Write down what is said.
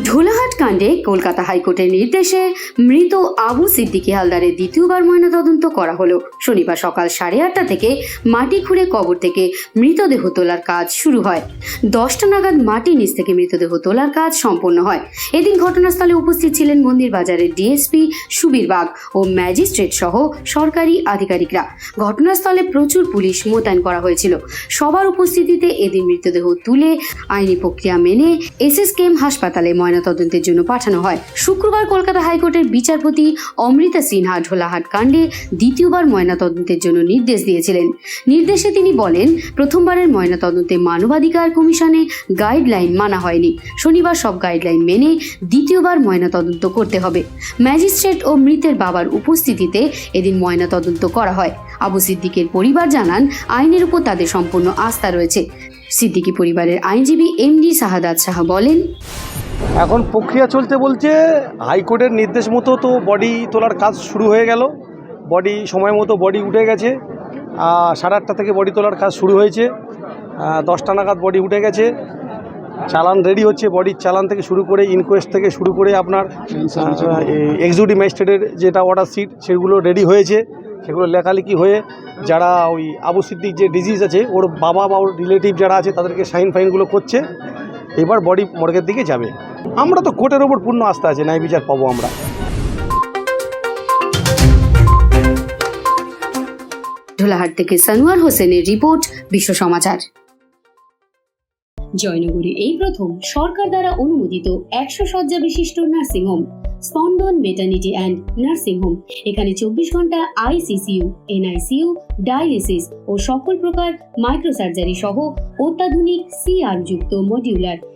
ঢোলাহাট কাণ্ডে কলকাতা হাইকোর্টের নির্দেশে মৃত আবু সিদ্দিকী হালদারের দ্বিতীয়বার ময়নাতদন্ত করা হলো। শনিবার সকাল সাড়ে আটটা থেকে মাটি খুঁড়ে কবর থেকে মৃতদেহ তোলার কাজ শুরু হয়। দশটা নাগাদ মাটি নিচ থেকে মৃতদেহ তোলার কাজ সম্পন্ন হয়। এদিন ঘটনাস্থলে উপস্থিত ছিলেন মন্দির বাজারের ডিএসপি সুবীর বাগ ও ম্যাজিস্ট্রেট সহ সরকারি আধিকারিকরা। ঘটনাস্থলে প্রচুর পুলিশ মোতায়েন করা হয়েছিল। সবার উপস্থিতিতে এদিন মৃতদেহ তুলে আইনি প্রক্রিয়া মেনে এসএসকেএম হাসপাতালে ময়নাতদন্তের জন্য পাঠানো হয়। শুক্রবার কলকাতা হাইকোর্টের বিচারপতি অমৃতা সিনহা ঢোলাহাট কাণ্ডে দ্বিতীয়বার ময়নাতদন্তের জন্য নির্দেশ দিয়েছিলেন। নির্দেশে তিনি বলেন, প্রথমবারের ময়নাতদন্তে মানবাধিকার কমিশনে গাইডলাইন মানা হয়নি। শনিবার সব গাইডলাইন মেনে দ্বিতীয়বার ময়নাতদন্ত করতে হবে। ম্যাজিস্ট্রেট ও মৃতের বাবার উপস্থিতিতে এদিন ময়নাতদন্ত করা হয়। আবু সিদ্দিকের পরিবার জানান, আইনের উপর তাদের সম্পূর্ণ আস্থা রয়েছে। সিদ্দিকী পরিবারের আইনজীবী এমডি শাহাদাত শাহ বলেন এখন প্রক্রিয়া চলতে বলছে, হাইকোর্টের নির্দেশ মতো তো বডি তোলার কাজ শুরু হয়ে গেল। বডি সময় মতো বডি উঠে গেছে। সাড়ে আটটা থেকে বডি তোলার কাজ শুরু হয়েছে। দশটা নাগাদ বডি উঠে গেছে। চালান রেডি হচ্ছে বডির চালান থেকে শুরু করে ইনকোয়েস্ট থেকে শুরু করে আপনার এক্সিকিউটিভ ম্যাজিস্ট্রেটের যেটা অর্ডার সিট সেগুলো রেডি হয়েছে। সেগুলো লেখালেখি হয়ে যারা ওই আবু সিদ্দিক যে ডিজিজ আছে, ওর বাবা বা ওর রিলেটিভ যারা আছে, তাদেরকে সাইন ফাইনগুলো করছে। এবার বডি মর্গের দিকে যাবে। আমরা তো কোর্টের ওপর পূর্ণ আস্থা আছে, ন্যায় বিচার পাবো আমরা। ঢোলাহাট থেকে সানোয়ার হোসেনের রিপোর্ট, বিশ্ব সমাচার। জয়নগরে এই প্রথম সরকার দ্বারা অনুমোদিত একশো শয্যা বিশিষ্ট নার্সিংহোম স্পন্দন মেটার্নিটি অ্যান্ড নার্সিং হোম এখানে চব্বিশ ঘণ্টা আইসিসিউ এনআইসিউ ডায়ালিসিস ও সকল প্রকার মাইক্রোসার্জারি সহ অত্যাধুনিক সিআর যুক্ত মডিউলার